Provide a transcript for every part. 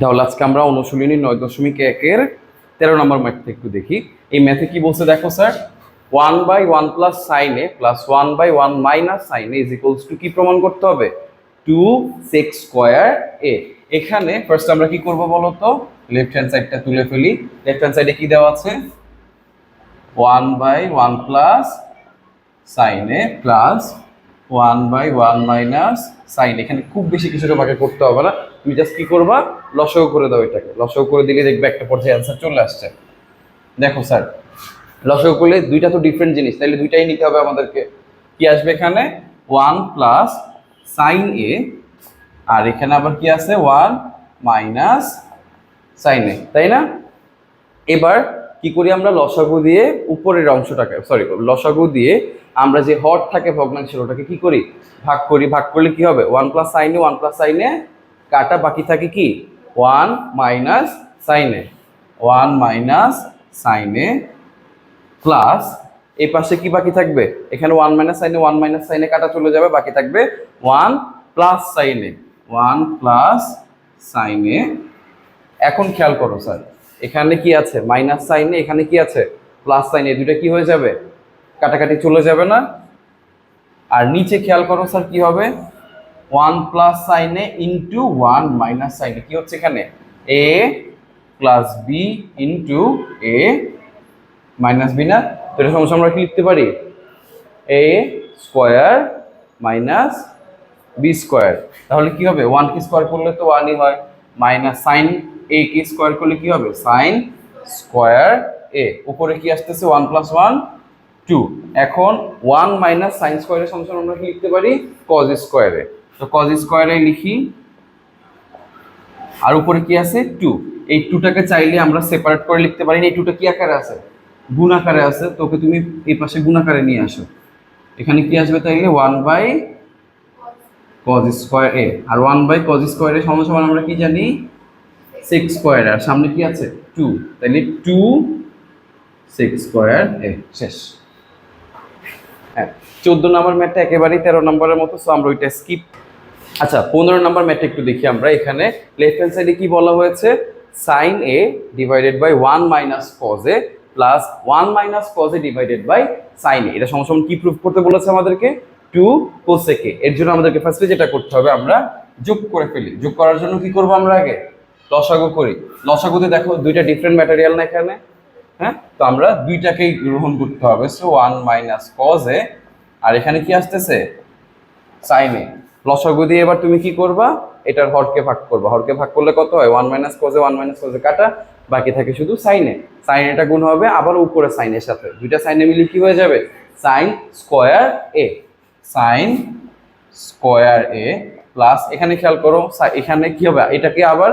তাহলে আজকে আমরা অনুশীলনী নয় দশমিক একের তেরো নম্বর ম্যাথটা একটু দেখি। এই ম্যাথে কি বলছে দেখো, sir? One by one plus sine A plus one by one minus sine A is equals to কি প্রমাণ করতে হবে? Two sec square A. এখানে ফার্স্ট আমরা কি করব বলো তো? লেফট হ্যান্ড সাইডটা তুলে ফেলি। লেফট হ্যান্ড সাইডে কি দেওয়া আছে? One by one plus sine A plus one by one minus sine. এখানে খুব বেশি কিছু তোমাকে করতে হবে না। তুমি জাস্ট কি করবা? লসও করে দাও এটাকে। লসও করে দিলে দেখবে একটা পর্যায়ে অ্যান্সার চলে আসছে। দেখো স্যার লসও করলে দুইটা তো ডিফারেন্ট জিনিস তাহলে দুইটাই নিতে হবে আমাদেরকে। কি আসবে এখানে? ওয়ান প্লাস সাইন এ আর এখানে আবার কি আছে? ওয়ান মাইনাস সাইন এ তাই না? এবার কি করি আমরা? লসাগু দিয়ে উপরের অংশটাকে সরি লসাগু দিয়ে আমরা যে হর থাকে ভগ্নাংশের, ওটাকে কি করি? ভাগ করি। ভাগ করলে কি হবে? ওয়ান প্লাস সাইনে ওয়ান প্লাস সাইনে কাটা বাকি থাকে কি? ওয়ান মাইনাস সাইনে ওয়ান মাইনাস সাইনে প্লাস এই পাশে কি বাকি থাকবে? এখানে ওয়ান মাইনাস সাইনে ওয়ান মাইনাস সাইনে কাটা চলে যাবে, বাকি থাকবে ওয়ান প্লাস সাইনে ওয়ান প্লাস সাইনে এখন খেয়াল করো স্যার, এখানে কি আছে? মাইনাস সাইনে এখানে কি আছে? প্লাস সাইনে দুটো কি হয়ে যাবে? কাটাকাটি চলে যাবে না। আর নিচে খেয়াল করো স্যার, কি হবে? ওয়ান প্লাস সাইনে ইন্টু ওয়ান মাইনাস সাইনে কি হচ্ছে এখানে? A plus B into A minus B না? তো এটা সমস্যা আমরা কি লিখতে পারি? A square minus B square. তাহলে কি হবে? ওয়ান কি স্কোয়ার করলে তো ওয়ানই হয়। মাইনাস সাইন এ কি স্কোয়ার করলে কি হবে? Sine square A. উপরে কি আসতেছে? One plus one, two. এখন ওয়ান মাইনাস সাইন স্কোয়ারের সমস্যা আমরা কি লিখতে পারি? কজ স্কোয়ারে তো কজ স্কোয়ারে লিখি। আর উপরে কি আছে? টু এই টুটাকে চাইলে আমরা সেপারেট করে লিখতে পারি এই টুটা কি আকারে আছে? গুণ আকারে আছে। তোকে তুমি এই পাশে গুণ আকারে নিয়ে আসো। এখানে কি আসবে তাইলে? One by cos square A. R one by cos স্কোয়ারের সমান আমরা কি জানি? সিক্স স্কোয়ার আর সামনে কি আছে? টু তাইলে টু সিক্স স্কোয়ার এ। শেষ। হ্যাঁ চোদ্দ নম্বর ম্যাথটা একেবারেই তেরো নম্বরের মতো সো আমরা ওইটা স্কিপ আচ্ছা পনেরো নম্বর ম্যাথটা একটু দেখি আমরা। এখানে লেফট হ্যান্ড সাইডে কি বলা হয়েছে? Sine A divided by one minus cos A plus one minus cos A divided by sine A এটা সমসম কি প্রুফ করতে বলেছে আমাদেরকে? টু কোসেকে এর জন্য আমাদেরকে ফার্স্টে যেটা করতে হবে, আমরা যোগ করে ফেলি। যোগ করার জন্য কি করব আমরা আগে? লসাগু করি। লসাগুতে দেখো, দুইটা ডিফারেন্ট ম্যাটেরিয়াল না এখানে। হ্যাঁ? তো আমরা দুইটাকেই গ্রহণ করতে হবে। So one minus cos A আর এখানে কি আসতেছে? সাইনে লসাগু দিয়ে এবার তুমি কি করবা? এটার হরকে ভাগ করবা। হরকে ভাগ করলে কত হয়? ওয়ান মাইনাস কজে ওয়ান মাইনাস কজে কাটা। বাকি থাকে শুধু সাইনে সাইন এটা গুণ হবে আবার উপরে সাইনের সাথে। দুইটা সাইনে মিলে কি হয়ে যাবে? Sine square A sine square A plus এখানে খেয়াল করো এখানে কি হবে? এটাকে আবার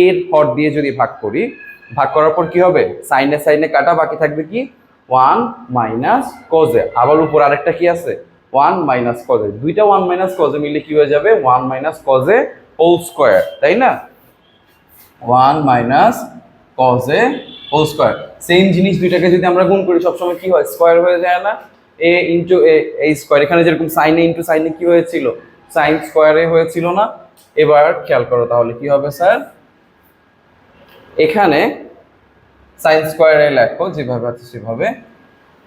এর হর দিয়ে যদি ভাগ করি, ভাগ করার পর কি হবে? সাইনে সাইনে কাটা। বাকি থাকবে কি? ওয়ান মাইনাস কজে আবার উপর আরেকটা কি আছে? ওয়ান মাইনাস কজে দুইটা ওয়ান মাইনাস কজে মিলে কি হয়ে যাবে? ওয়ান মাইনাস কজে হোল স্কোয়ার তাই না? One minus কজে whole square same জিনিস দুইটাকে যদি আমরা গুণ করি, সবসময় কি হয়? স্কোয়ার হয়ে যায় না। এ ইন্টু এ এই স্কোয়ার এখানে যেরকম সাইনে ইন্টু সাইনে কি হয়েছিল? সাইন স্কোয়ারে হয়েছিল না। এবার খেয়াল করো তাহলে কি হবে স্যার? এখানে সাইন স্কোয়ারে লেখো, যেভাবে আছে সেভাবে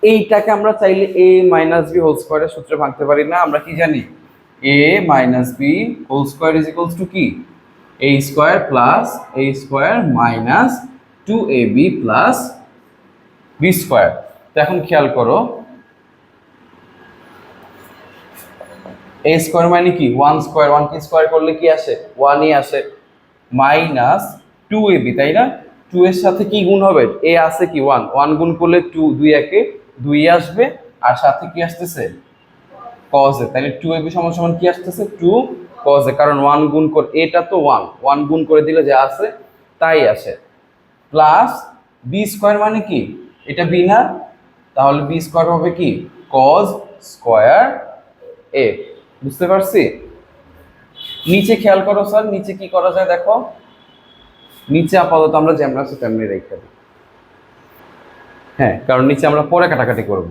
এইটাকে আমরা চাইলে এ মাইনাস বি হোল স্কোয়ারের সূত্রে ভাঙতে পারি না, আমরা কি জানি? A minus B whole square is equals to কি? A square plus A square minus two A B plus B square তো এখন খেয়াল করো। এ স্কোয়ার মানে কি? ওয়ান স্কোয়ার ওয়ান কি স্কোয়ার করলে কি আসে? ওয়ানই আসে। মাইনাস টু এ বি তাই না? টু এর সাথে কি গুণ হবে? এ আছে কি? ওয়ান ওয়ান গুণ করলে টু দুই একে দুই আসবে আর সাথে কি আসতেছে? কজে তাহলে টু এ সমান সমান কি আসতেছে? টু কজে কারণ ওয়ান গুণ করে, এটা তো ওয়ান ওয়ান গুণ করে দিলে যা আছে, তাই আসে। প্লাস বি স্কোয়ার মানে কি? এটা বি না? তাহলে বি স্কোয়ার হবে কি? কজ স্কোয়ার এ বুঝতে পারছি? নিচে খেয়াল করো স্যার, নিচে কি করা যায় দেখো? নিচে আপাতত আমরা যেমন আছে তেমনি রেখে দিই। হ্যাঁ কারণ নিচে আমরা পরে কাটাকাটি করব।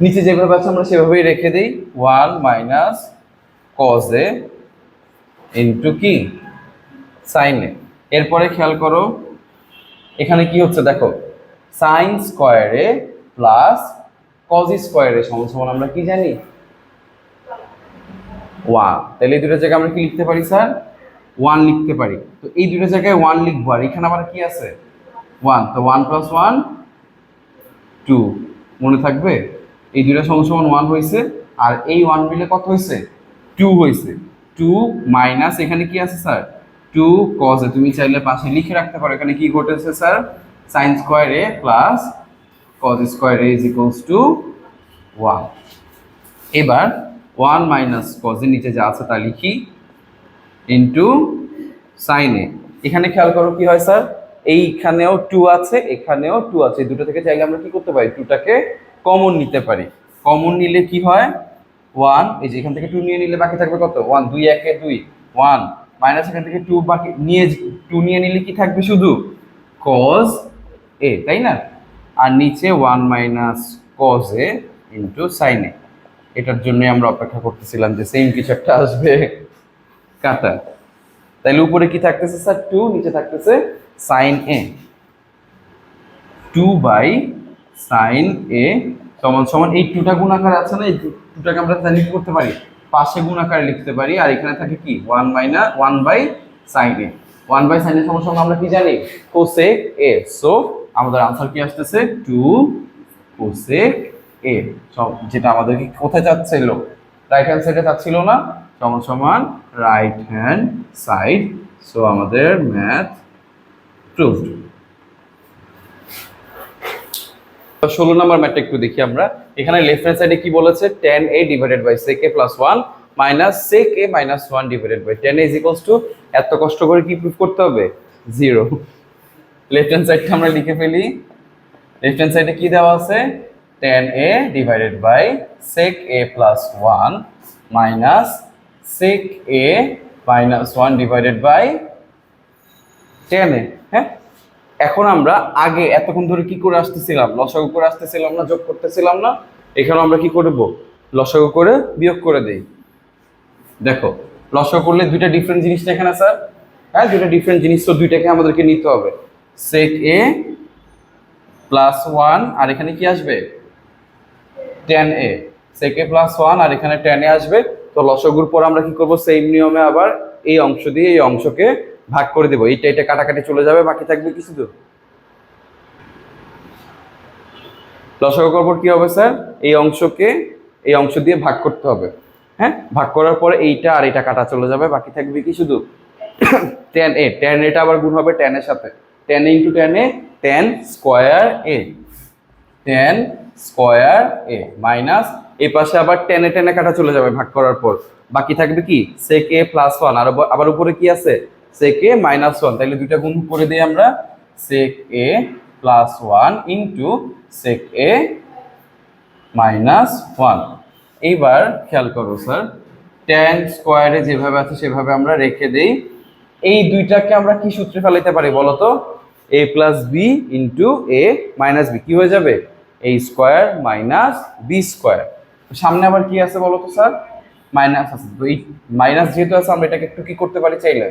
নিচে যেভাবে আছে, আমরা সেভাবেই রেখে দিই। One minus cos A into কি? সাইন এ এরপরে খেয়াল করো, এখানে কি হচ্ছে দেখো সাইন স্কোয়ারে প্লাস কজ স্কোয়ারে সমান আমরা কি জানি? ওয়ান তাহলে এই দুটো জায়গায় আমরা কি লিখতে পারি, স্যার? ওয়ান লিখতে পারি। তো এই দুটো জায়গায় ওয়ান লিখব। আর এখানে আবার কি আছে? ওয়ান তো ওয়ান প্লাস ওয়ান টু, মনে থাকবে? এই দুইটা সমান সমান ওয়ান হয়েছে আর এই ওয়ান মিলে কত হয়েছে টু হয়েছে টু মাইনাস এখানে কি আছে স্যার টু কজে তুমি চাইলে পাশে লিখে রাখতে পারো, এখানে কি ঘটেছে sir sine square A plus cos square A is equals to one এবার ওয়ান মাইনাস কজের নিচে যা আছে তা লিখি ইন্টু সাইনে এখানে খেয়াল করো কি হয় স্যার এইখানেও টু আছে, এখানেও টু আছে। দুটো থেকে চাইলে আমরা কি করতে পারি? টুটাকে কমন নিতে পারি। কমন নিলে কি হয়? ওয়ান এই যে এখান থেকে টু নিয়ে নিলে বাকি থাকবে কত? ওয়ান দুই, একে দুই। ওয়ান মাইনাস এখান থেকে টু বাকি নিয়ে টু নিয়ে নিলে কি থাকবে শুধু? কজ এ তাই না? আর নিচে one minus cos A into sine A এটার জন্যই আমরা অপেক্ষা করতেছিলাম যে সেম কিছু একটা আসবে। কাটা। তাইলে উপরে কি থাকতেছে স্যার টু নিচে থাকতেছে sine A two by sine A সমান সমান এই টুটা গুণাকার আছে না? এই টুটাকে আমরা কি করতে পারি। পাশে গুণাকারে লিখতে পারি, আর এখানে থাকে কি? One minus one by sine A one by sine এর সমান সমান আমরা কি জানি? কোসেক এ সো আমাদের আনসার কি আসতেছে? টু কোসেক এ সব যেটা আমাদেরকে কোথায় চাচ্ছিল? রাইট হ্যান্ড সাইডে চাচ্ছিল না? সমান সমান রাইট হ্যান্ড সাইড সো আমাদের ম্যাথ প্রুভড ষোলো নম্বর ম্যাথটা একটু দেখি আমরা। এখানে লেফট হ্যান্ড সাইডে কি বলেছে? Tan A divided by sec A plus one minus sec A minus one divided by tan is equals to এত কষ্ট করে কি প্রুভ করতে হবে? জিরো লেফট হ্যান্ড সাইডটা আমরা লিখে ফেলি। লেফট হ্যান্ড সাইডে কি দেওয়া আছে? Tan A divided by sec A plus one minus sec A minus one divided by tan A হ্যাঁ? এখন আমরা আগে এতক্ষণ ধরে কি করে আসতেছিলাম? লসাগু করে আসতেছিলাম না, যোগ করতেছিলাম না। এখানে আমরা কি করব? লসাগু করে বিয়োগ করে দেই। দেখো, লসাগু করলে দুইটা ডিফারেন্ট জিনিস এখানে, স্যার। হ্যাঁ দুইটা ডিফারেন্ট জিনিস তো দুইটাকে আমাদেরকে নিতে হবে। সেক এ প্লাস ওয়ান আর এখানে কি আসবে? Tan A sec A plus one আর এখানে টেন এ আসবে। তো লসগুর পর আমরা কি করব? সেম নিয়মে আবার এই অংশ দিয়ে এই অংশকে ভাগ করে দেবো। এইটা এটা কাটাকাটি চলে যাবে, বাকি থাকবে কি শুধু লসগু করার পর কি হবে, স্যার? এই অংশকে, এই অংশ দিয়ে ভাগ করতে হবে। হ্যাঁ? ভাগ করার পরে এইটা আর এটা কাটা চলে যাবে, বাকি থাকবে কি শুধু টেন এ টেন এটা আবার গুণ হবে টেন এর সাথে। Tan into tan A tan square A tan square A minus এই পাশে আবার টেনে টেনে কাটা চলে যাবে ভাগ করার পর। বাকি থাকবে কি? সেক এ প্লাস ওয়ান আর আবার উপরে কি আছে? সেক এ মাইনাস ওয়ান তাহলে দুইটা গুণ করে দিই আমরা sec A plus one into sec A minus one এইবার খেয়াল করো স্যার টেন স্কোয়ারে যেভাবে আছে সেভাবে আমরা রেখে দেই। এই দুইটাকে আমরা কি সূত্রে ফেলাইতে পারি বলো তো? A plus B into A minus B কি হয়ে যাবে? A square minus B square সামনে আবার কি আছে বলো তো স্যার মাইনাস আছে। তো এই মাইনাস যেহেতু আছে, আমরা এটাকে একটু কি করতে পারি চাইলে?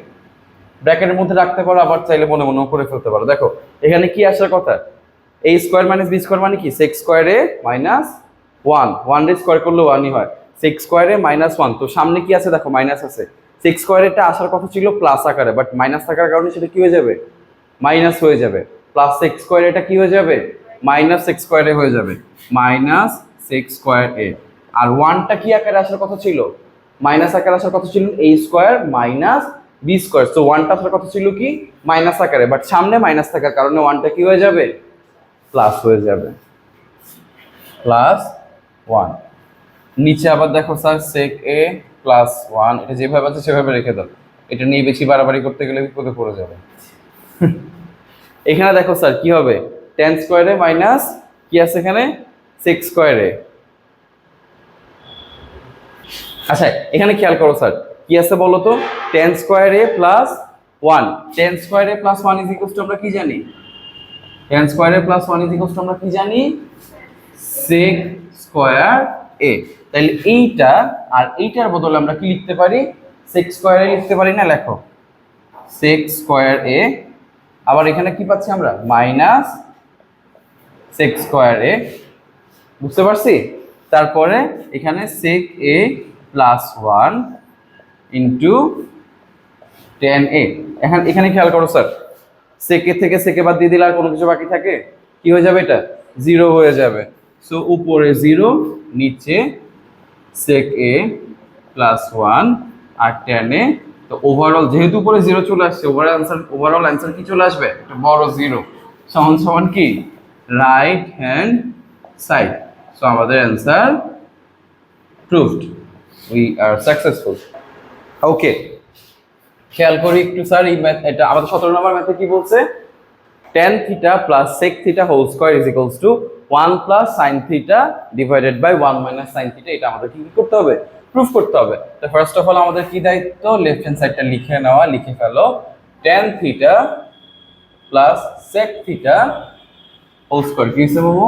ব্র্যাকেটের মধ্যে রাখতে পারো, আবার চাইলে মনে মনে করে ফেলতে পারো। দেখো, এখানে কি আসার কথা? এই স্কোয়ার মাইনাস বি স্কোয়ার মানে কি? Sec square A minus one one রে স্কোয়ার করলে ওয়ানই হয়। সিক্স স্কোয়ারে মাইনাস ওয়ান তো সামনে কি আছে? দেখো মাইনাস আছে। সিক্স স্কোয়ারেটা আসার কথা ছিল প্লাস আকারে বাট মাইনাস থাকার কারণে সেটা কি হয়ে যাবে? মাইনাস হয়ে যাবে। প্লাস সিক্স স্কোয়ার এটা কি হয়ে যাবে? মাইনাস সিক্স স্কোয়ারে হয়ে যাবে। Minus sec square A. আর ওয়ানটা কি আকারে আসার কথা ছিল? মাইনাস আকারে আসার কথা ছিল A square minus B square so ওয়ানটা আসার কথা ছিল কি? মাইনাস আকারে বাট সামনে মাইনাস থাকার কারণে ওয়ানটা কি হয়ে যাবে? প্লাস হয়ে যাবে। প্লাস ওয়ান নিচে আবার দেখো sir sec A plus one এটা যেভাবে আছে সেভাবে রেখে দাও। এটা নিয়ে বেশি বাড়াবাড়ি করতে গেলে বিপদে পড়ে যাবে। এখানে দেখো স্যার কি হবে? টেন স্কোয়ারে মাইনাস কি আছে এখানে? সিক্স স্কোয়ারে আচ্ছা এখানে খেয়াল করো স্যার কি আছে বলো তো tan square A plus one tan square A plus one is equal to আমরা কি জানি? Tan square A plus one is equal to আমরা কি জানি? সেক স্কোয়ার এ তাহলে এইটা আর এইটার বদলে আমরা কি লিখতে পারি? সেক স্কোয়ারে লিখতে পারি না? লেখো। সেক স্কোয়ার এ আবার এখানে কি পাচ্ছি আমরা? মাইনাস সেক স্কোয়ার এ বুঝতে পারছি? তারপরে এখানে sec A plus one into tan A এখানে এখানে খেয়াল করো স্যার সেকে থেকে সেকে বাদ দিয়ে দিলে আর কোনো কিছু বাকি থাকে? কি হয়ে যাবে এটা? জিরো হয়ে যাবে। সো উপরে জিরো নিচে সেক এ প্লাস ওয়ান আর টেন এ তো ওভারঅল যেহেতু উপরে জিরো চলে আসছে ওভারঅল অ্যান্সার ওভারঅল অ্যান্সার কি চলে আসবে? একটা বড় জিরো সমান সমান কি? রাইট হ্যান্ড সাইড সো আমাদের answer proved we are successful okay খেয়াল করি একটু স্যার এই ম্যাথ এটা আমাদের সতেরো নম্বর ম্যাথে কি বলছে? Tan theta plus sec theta whole square is equals to one plus sine theta divided by one minus sine theta এটা আমাদের কি করতে হবে? প্রুফ করতে হবে। তো ফার্স্ট অফ অল আমাদের কি দায়িত্ব? লেফট হ্যান্ড সাইডটা লিখে নেওয়া, লিখে ফেলো। Tan theta plus sec theta whole square কি হিসেবে বাবু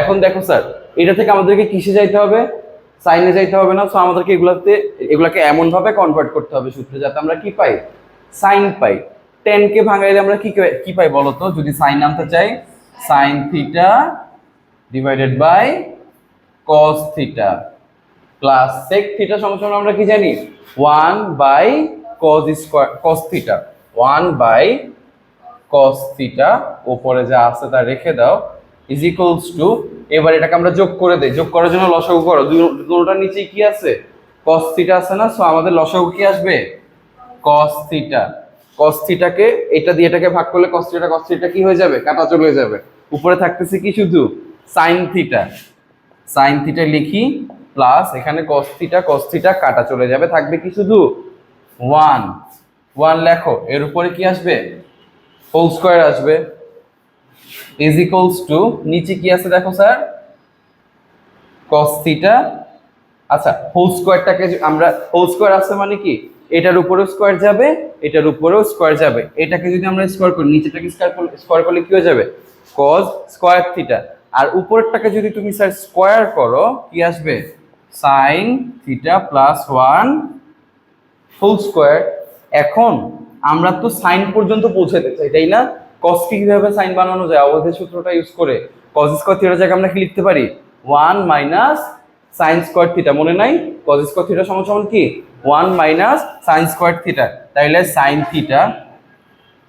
এখন দেখো স্যার এটা থেকে আমাদেরকে কিসে যাইতে হবে? সাইনে যাইতে হবে না সো আমাদেরকে এগুলাতে, এগুলাকে এমন ভাবে কনভার্ট করতে হবে সূত্রে যাতে আমরা কি পাই? Sine pi. টেন কে ভাঙাইলে আমরা কি কে- পাই বলো তো যদি সাইন আনতে চাই sine theta divided by cos theta plus sec theta সমান আমরা কি জানি? One by cos square cos theta one by cos theta উপরে যা আছে তা রেখে দাও। ইজ ইকুয়ালস টু এবার এটাকে আমরা যোগ করে দেই। যোগ করার জন্য লসাগু করো। দুটোটার নিচে কি আছে? কস থিটা আছে না? সো আমাদের লসাগু কি আসবে? কস থিটা থিটাকে এটা দিয়ে এটাকে ভাগ করলে কস থিটা কস থিটা কি হয়ে যাবে? কাটা চলে যাবে। উপরে থাকতেছে কি শুধু? সাইন থিটা সাইন থিটা লিখি প্লাস এখানে কস থিটা থিটা কাটা চলে যাবে। থাকবে কি শুধু? ওয়ান ওয়ান লেখো। এর উপরে কি আসবে? হোল স্কোয়ার আসবে। ইজ ইকুয়ালস টু নিচে কি আছে দেখো স্যার? cos থিটা আচ্ছা হোল স্কোয়ারটাকে আমরা হোল স্কোয়ার আছে মানে কি? এটার উপরেও স্কোয়ার যাবে, এটার উপরেও স্কোয়ার যাবে। এটাকে যদি আমরা স্কোয়ার করি, নিচেটাকে স্কোয়ার করলে স্কোয়ার করলে কি হয়ে যাবে? cos স্কোয়ার থিটা আর উপরেরটাকে যদি তুমি স্যার স্কোয়ার করো, কি আসবে? Sine theta plus one whole square এখন, আমরা তো সাইন পর্যন্ত পৌঁছাতে চাই, তাই না? কস কীভাবে সাইন বানানো যায়? অবধি সূত্রটা ইউজ করে কস স্কোয়ার থিটার জায়গায় আমরা কি লিখতে পারি? One minus sine square theta মনে নাই? কস স্কোয়ার থিটা সমান সমান কি? One minus sine square theta তাইলে sine theta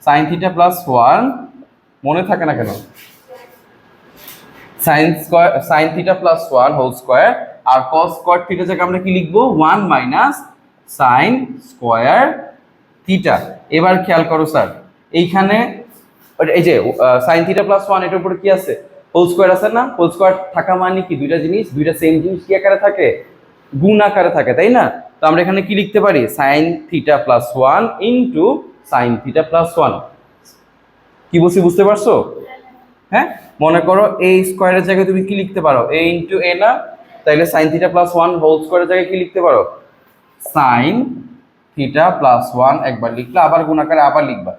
sine theta plus one মনে থাকে না কেন? Sine square sine theta plus one whole square আর কস স্কোয়ার থিটা জায়গায় আমরা কি লিখব? One minus sine square theta এবার খেয়াল করো স্যার, এইখানে এই যে সাইন থিটা প্লাস ওয়ান এটার উপরে কি আছে? হোল স্কোয়ার আছে না? হোল স্কোয়ার থাকা মানে কি? দুইটা জিনিস, দুইটা সেম জিনিস কি আকারে থাকে? গুণ আকারে থাকে, তাই না? তো আমরা এখানে কি লিখতে পারি? Sine theta plus one into sine theta plus one কি বলছি, বুঝতে পারছ? হ্যাঁ? মনে করো এই স্কোয়ারের জায়গায় তুমি কি লিখতে পারো? এ ইন্টু এ না? তাইলে sine theta plus one whole স্কোয়ারের জায়গায় কি লিখতে পারো? সাইন থিটা প্লাস ওয়ান একবার লিখলে আবার গুণাকারে আবার লিখবা।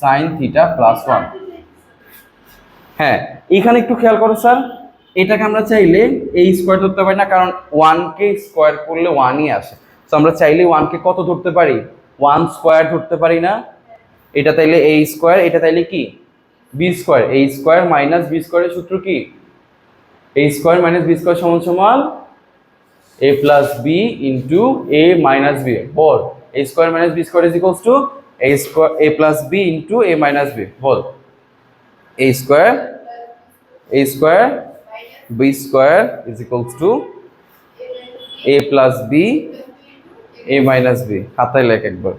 সাইন থিটা প্লাস ওয়ান হ্যাঁ এখানে একটু খেয়াল করো স্যার, এটাকে আমরা চাইলে এই স্কোয়ার ধরতে পারি না, কারণ ওয়ানকে স্কোয়ার করলে ওয়ানই আসে। তো আমরা চাইলে ওয়ানকে কত ধরতে পারি? ওয়ান স্কোয়ার ধরতে পারি না। এটা তাইলে এই স্কোয়ার এটা তাইলে কি? বি স্কোয়ার এই স্কোয়ার মাইনাস বি স্কোয়ারের সূত্র কি? এই স্কোয়ার মাইনাস বি স্কোয়ার সমান সমান plus b into a minus b whole a square minus b square is equals to a square, a plus b into a minus b, whole. A square a square, b square is equals to a plus b, a minus b. খাতায় লেখ একবার।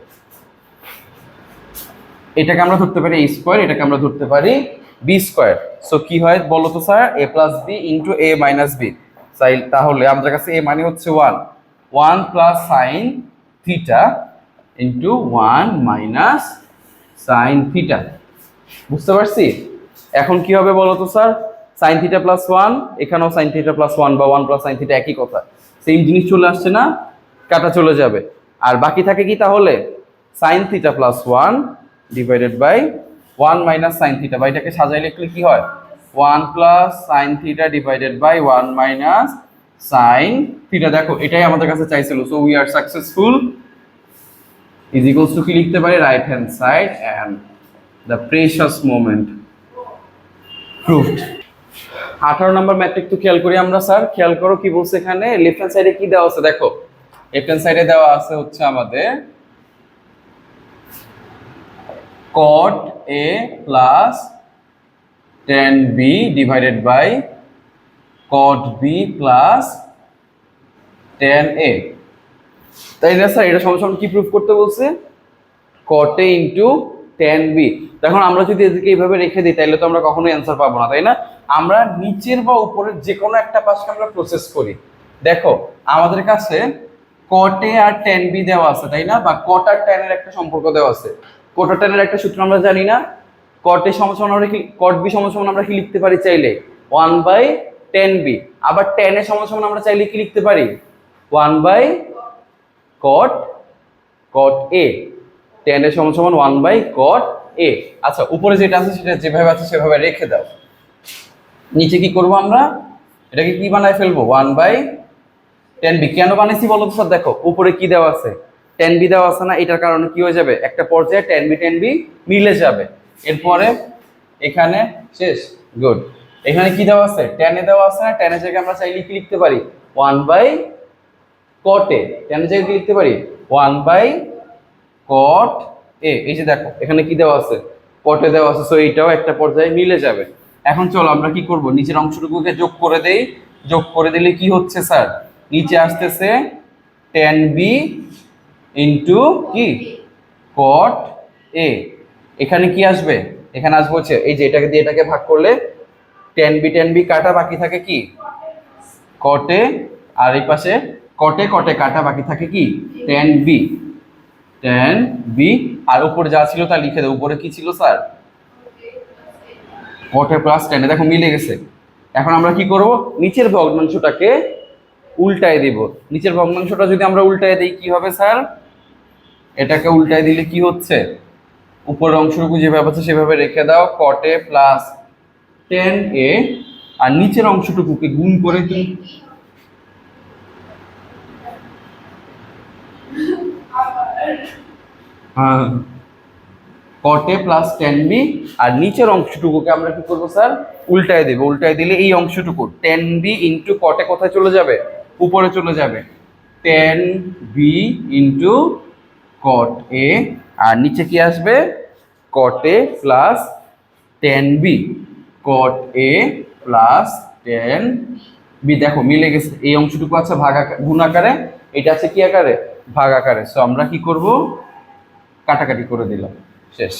এটাকে আমরা ধরতে পারি a square এটাকে আমরা ধরতে পারি b স্কোয়ার সো কি হয় বলো তো sir? A plus B into A minus B তাহলে আমাদের কাছে a মানে হচ্ছে one one plus sine theta into one minus sine theta বুঝতে পারছি? এখন কি হবে বলো তো, sir? Sine theta plus one এখানেও সাইন থিটা প্লাস ওয়ান বা ওয়ান প্লাস সাইন থিটা একই কথা। সেম জিনিস চলে আসছে না, কাটা চলে যাবে। আর বাকি থাকে কি তাহলে? Sine theta plus one divided by one minus sine theta বা এটাকে সাজাই লিখলে কি হয়? One plus sine theta divided by one minus sine theta দেখো, এটাই আমাদের কাছে চাইছিল। So we are successful is equals to কি লিখতে পারি? Right hand side and the precious moment proved আঠারো নম্বর ম্যাট্রিক তো খেয়াল করি আমরা স্যার খেয়াল করো কি বলছে এখানে? লেফট হ্যান্ড সাইডে কি দেওয়া আছে? দেখো। লেফট হ্যান্ড সাইডে দেওয়া আছে হচ্ছে আমাদের cot a plus tan b divided by cot b plus tan a তাই না স্যার এটা সমান কি প্রুফ করতে বলছে? a into tan b. এখন আমরা যদি এদিকে এইভাবে রেখে দিই তাহলে তো আমরা কখনোই অ্যান্সার পাবো না, তাই না? আমরা নিচের বা উপরের যে কোনো একটা পাশকে আমরা প্রসেস করি। দেখো, আমাদের কাছে কটে আর টেন বি দেওয়া আছে, তাই না? বা কট আর টেনের একটা সম্পর্ক দেওয়া আছে। কট আর টেনের একটা সূত্র আমরা জানি না। কটে সমান আমরা কি কট বি সমান আমরা কি লিখতে পারি চাইলে? ওয়ান বাই টেন বি আবার টেনের সমান আমরা চাইলে কি লিখতে পারি? ওয়ান বাই কট কট এ টেনের সমান সমান ওয়ান বাই কট এ আচ্ছা উপরে যেটা আছে সেটা যেভাবে আছে সেভাবে রেখে দাও। নিচে কি করব আমরা? এটাকে কি বানায় ফেলব? ওয়ান বাই টেন বি কেন বানাইছি বলো তো স্যার? দেখো, উপরে কি দেওয়া আছে? টেন বি দেওয়া আছে না? এটার কারণে কি হয়ে যাবে? একটা পর্যায়ে টেন বি টেন বি মিলে যাবে। এরপরে এখানে শেষ গুড এখানে কি দেওয়া আছে? টেনে দেওয়া আছে না? টেনের জায়গায় আমরা চাইলে কি লিখতে পারি? ওয়ান বাই কটে টেনের জায়গায় কি লিখতে পারি? ওয়ান বাই কট এ এই যে দেখো, এখানে কি দেওয়া আছে? কটে দেওয়া আছে সো এইটাও একটা পর্যায়ে মিলে যাবে। এখন চলো আমরা কি করব? নিচের অংশটুকুকে যোগ করে দেই। যোগ করে দিলে কি হচ্ছে, স্যার? নিচে আসতেছে টেন বি ইন্টু কি? কট এ এখানে কি আসবে? এখানে আসবে হচ্ছে, এই যে এটাকে দিয়ে এটাকে ভাগ করলে টেন বি টেন বি কাটা বাকি থাকে কি? কটে আর এই পাশে কটে কটে কাটা বাকি থাকে কি? টেন বি টেন বি আর উপরে যা ছিল তা লিখে দেবো উপরে কি ছিল, স্যার? কটে প্লাস টেনে দেখো, মিলে গেছে। এখন আমরা কি করব? নিচের ভগ্নাংশটাকে উল্টায় দিব। নিচের ভগ্নাংশটা যদি আমরা উল্টায় দিই, কি হবে, স্যার? এটাকে উল্টায় দিলে কি হচ্ছে? উপরের অংশটুকু যেভাবে আছে, সেভাবে রেখে দাও। কটে প্লাস টেন এ আর নিচের অংশটুকুকে গুণ করে তুমি হ্যাঁ প্লাস টেন বি আর নিচের অংশটুকুকে আমরা কি করব স্যার উল্টায় দেবো। উল্টায় দিলে এই অংশটুকু টেন বি ইন্টু কটে কোথায় চলে যাবে? উপরে চলে যাবে। Tan B into cot A আর নিচে কি আসবে? কটে plus tan B cot A plus tan B দেখো, মিলে গেছে। এই অংশটুকু আছে ভাগ গুণ আকারে। এটা আছে কি আকারে? ভাগ আকারে। সো আমরা কি করব? কাটাকাটি করে দিলাম। শেষ।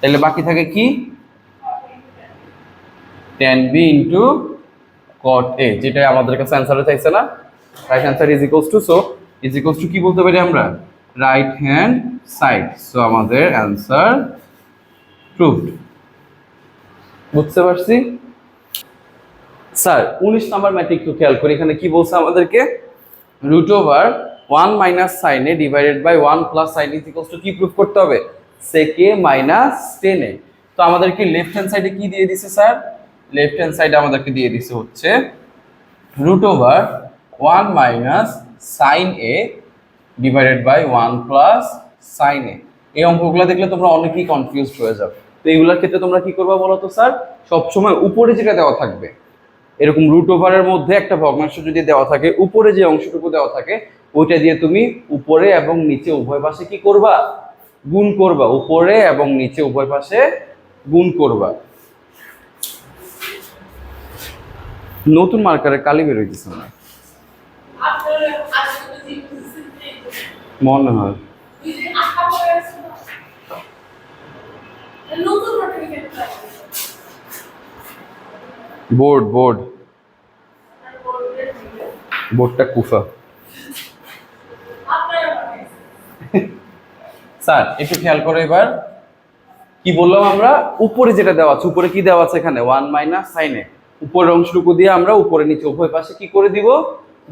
তাহলে বাকি থাকে কি? Tan B into cot A যেটা আমাদের কাছে অ্যান্সারে চাইছে না? Right answer is equals to so is equals to কি বলতে পারি আমরা? রাইট হ্যান্ড সাইড সো আমাদের অ্যান্সার প্রুভড বুঝতে পারছি? স্যার, উনিশ নাম্বার ম্যাট্রিক খেয়াল করি, এখানে কি বলছে আমাদেরকে? Root over one minus sine A divided by one plus sine is equals to কি প্রুভ করতে হবে? সেকে মাইনাস টেনে তো আমাদেরকে লেফট হ্যান্ড সাইডে কি দিয়ে দিছে স্যার? লেফট হ্যান্ড সাইডে আমাদেরকে দিয়ে দিছে হচ্ছে root over one minus sine A divided by one plus sine A এই অঙ্কগুলো দেখলে তোমরা অনেকেই কনফিউজড হয়ে যাবে। তো এইগুলোর ক্ষেত্রে তোমরা কি করবা বলো তো স্যার? সবসময় উপরে যেটা দেওয়া থাকবে, এরকম রুট ওভারের মধ্যে একটা ভগ্নাংশ যদি দেওয়া থাকে, উপরে যে অংশটুকু দেওয়া থাকে ওইটা দিয়ে তুমি উপরে এবং নিচে উভয় পাশে কি করবা? গুণ করবা। উপরে এবং নিচে উভয় পাশে গুণ করবা। নতুন মার্কারের কালি বের হইতেছে না মনে হয়। Board board. বোর্ডটা কুফা। স্যার, একটু খেয়াল করো এবার। কি বললাম আমরা? উপরে যেটা দেওয়া আছে, উপরে কি দেওয়া আছে এখানে? ওয়ান মাইনাস সাইনে উপরের অংশটুকু দিয়ে আমরা উপরে নিচে, উভয় পাশে কি করে দিব?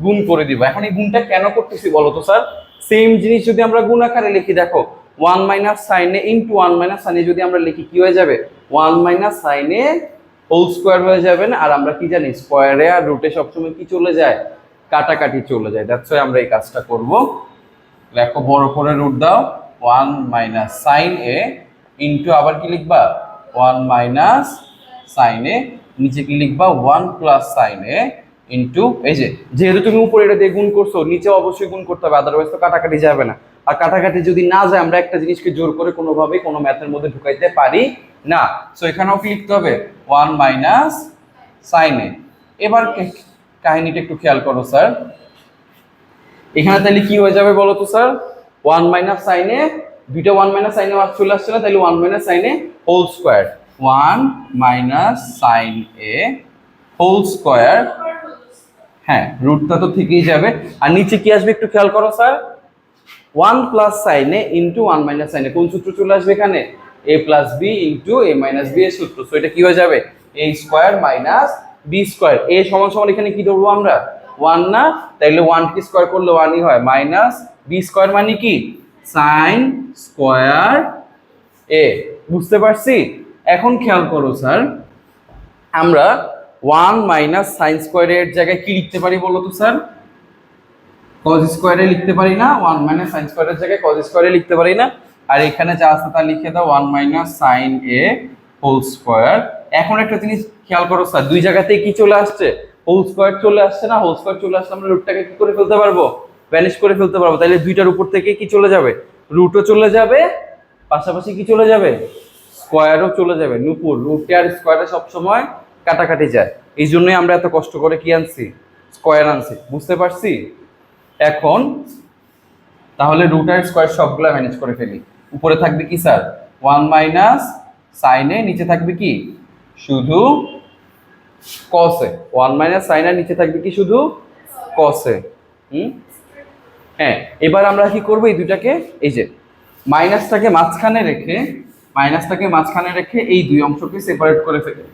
গুণ করে দিব। এখন এই গুণটা কেন করতেছি বলো তো, স্যার? সেম জিনিস যদি আমরা গুণ আকারে লিখি, দেখো one minus sine A into one minus sine A যদি আমরা লিখি, কি হয়ে যাবে? One minus sine A whole square হয়ে যাবেন আর আমরা কি জানি স্কোয়ারে আর রুটে সবসময় কি চলে যায়? কাটাকাটি চলে যায়। দ্যাটস আমরা এই কাজটা করব। লেখো, বড় করে রুট দাও। One minus sine A into আবার কি লিখবা? ওয়ান মাইনাস সাইন এ, নিচে কি লিখবা? One plus sine A into এই যে, যেহেতু তুমি উপরে এটা দিয়ে গুণ করছ, নিচে অবশ্যই গুণ করতে হবে আদারওয়াইজ তো কাটাকাটি যাবে না। আর কাটাকাটি যদি না যায়, আমরা একটা জিনিসকে জোর করে কোনোভাবেই কোনো ম্যাথের মধ্যে ঢুকাইতে পারি না। সো এখানেও কি লিখতে হবে? One minus sine A. এবার কাহিনীটা একটু খেয়াল করো, স্যার। এখানে তাহলে কি হয়ে যাবে বলো তো, স্যার? ওয়ান মাইনাস সাইনে দুইটা ওয়ান মাইনাস সাইনে চলে আসছে না, তাহলে one minus sine A whole square one minus sine A whole square হ্যাঁ রুটটা তো থেকেই যাবে। আর নিচে কি আসবে একটু খেয়াল করো, sir. One plus sine A into one minus sine A কোন সূত্র চলে আসবে এখানে? A plus B into A minus B এর সূত্র। সো এটা কি হয়ে যাবে? A square minus B square A সমান সমান এখানে কি ধরবো আমরা? ওয়ান না, তাইলে ওয়ান কি স্কোয়ার করলে ওয়ানই হয়। মাইনাস বি স্কোয়ার মানে কি? সাইন স্কোয়ার এ বুঝতে পারছি? এখন খেয়াল করো, স্যার। আমরা ওয়ান মাইনাস সাইন স্কোয়ারের জায়গায় কি লিখতে পারি বলো তো, স্যার? কজ স্কোয়ারে লিখতে পারি না? ওয়ান মাইনাস সাইন স্কোয়ারের জায়গায় কজ স্কোয়ারে লিখতে পারি না। আর এখানে যা আছে তা লিখে দাও one minus sine A whole square এখন একটা জিনিস খেয়াল করো, স্যার। দুই জায়গাতেই কি চলে আসছে? হোল স্কোয়ার চলে আসছে না? হোল স্কোয়ার চলে আসছে আমরা রুটটাকে কি করে ফেলতে পারব? ভ্যানিশ করে ফেলতে পারব। তাহলে দুইটার উপর থেকে কি চলে যাবে? রুটও চলে যাবে, পাশাপাশি কি চলে যাবে? স্কোয়ারও চলে যাবে। নুপুর রুটে আর স্কোয়ারে সবসময় কাটাকাটি যায়। এই জন্যই আমরা এত কষ্ট করে কি আনছি? স্কোয়ার আনছি। বুঝতে পারছি? এখন, তাহলে রুট আর স্কোয়ার সবগুলো ম্যানেজ করে ফেলি। উপরে থাকবে কি স্যার ওয়ান মাইনাস সাইনে নিচে থাকবে কি? শুধু কসে ওয়ান মাইনাস সাইনের নিচে থাকবে কি শুধু? কসে হুম? হ্যাঁ এবার আমরা কি করব এই দুটাকে এই যে, মাইনাসটাকে মাঝখানে রেখে, মাইনাসটাকে মাঝখানে রেখে এই দুই অংশকে সেপারেট করে ফেলে।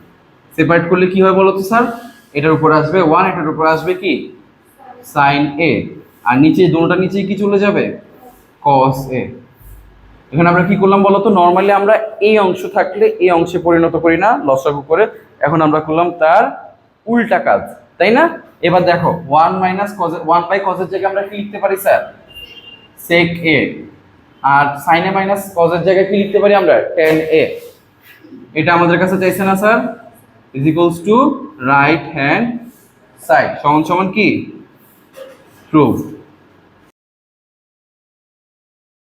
সেপারেট করলে কি হয় বলো তো স্যার? এটার উপর আসবে ওয়ান এটার উপর আসবে কি? সাইন এ আর নিচে দুটোটা নিচে কি চলে যাবে? কস এ এখানে আমরা কি করলাম বলতো? নর্মালি আমরা এই অংশ থাকলে এই অংশে পরিণত করি না, লসাগু করে। এখন আমরা করলাম তার উল্টা কাজ, তাই না? এবার দেখো one minus cos one by কজের জায়গায় আমরা কি লিখতে পারি স্যার সেক এ আর সাইনে মাইনাস কজের জায়গায় কি লিখতে পারি আমরা? টেন এ এটা আমাদের কাছে চাইছে না sir is equals to right hand side সমান সমান কি? প্রুফ